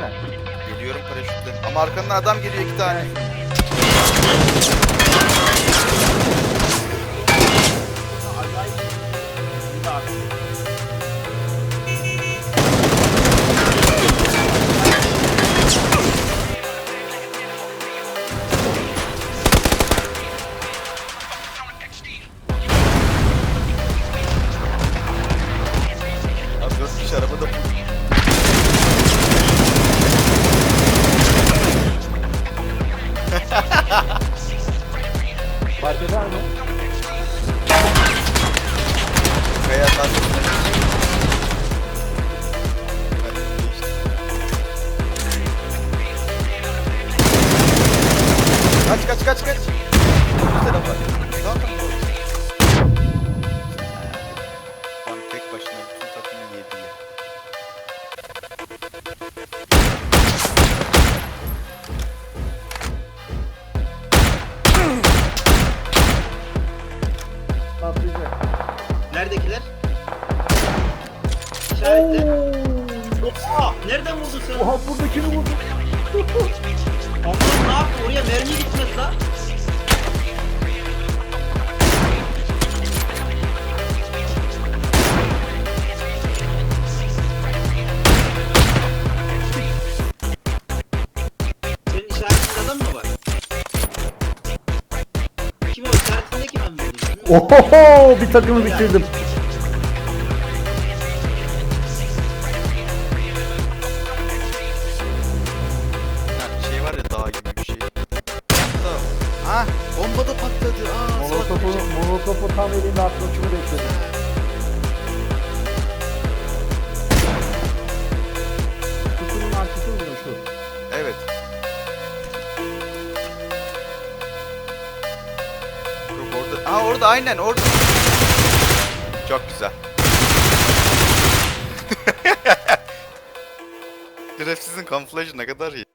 sen. Geliyorum paraşütle. Ama arkandan adam geliyor iki tane. Acayip. Kaç kaç kaç kaç. Tarafa. Tamam tamam. Lan tek başına bütün takımı yedi ya. Patlayacak. Neredekiler? İşaretle. Oha! Nereden vurdun sen? Oha buradakini vurdu. Allah'ım ne yaptı? Oraya mermi gitmez la. Senin işaretinde adam mı var? Kim o işaretinde kim ben buldum? Oho bir takımı bitirdim. Ha bomba da patladı. Aa, ölecek. molotofu tam elinde atmışımı bekledim. Kutunun arkası mı şu? Evet. Yok orada. Aa orada aynen orada. Çok güzel. Şerefsizin kamuflajı ne kadar iyi.